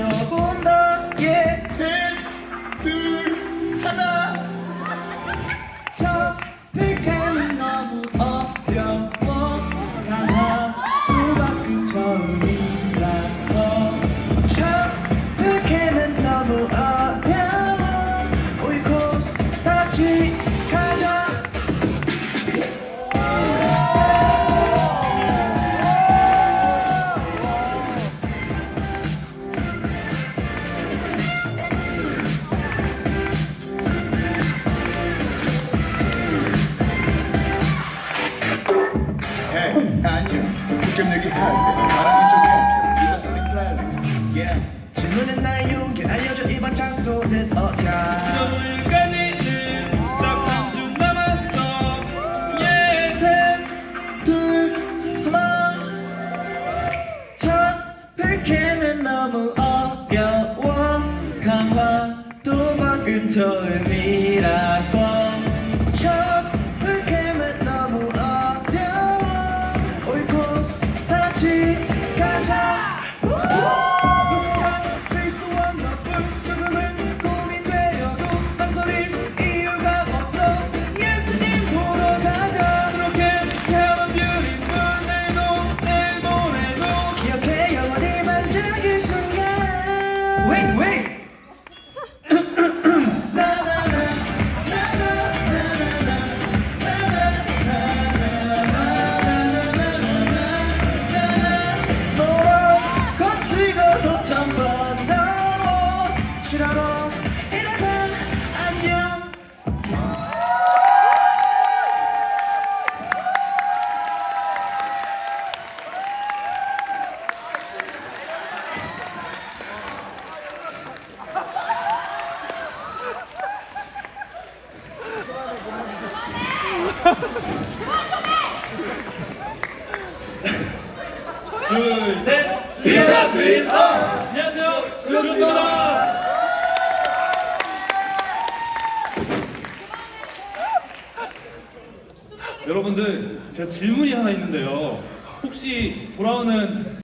슬슬 세워본다. yeah. 셋둘 하나. 첫 풀캠은 너무 어려워. 하나도 바꾼 처 득점 얘기할 때 나랑 이쪽했어 네가 소리 플레이리스트 yeah. 질문은 나의 용기 알려줘 이번 장소는 어디야? 예 너무 어려워. 강화도 바꾼 처음이라서 둘셋. 디사 스윗 업 안녕하세요. 주현수입니다. 여러분들 제가 질문이 하나 있는데요. 혹시 돌아오는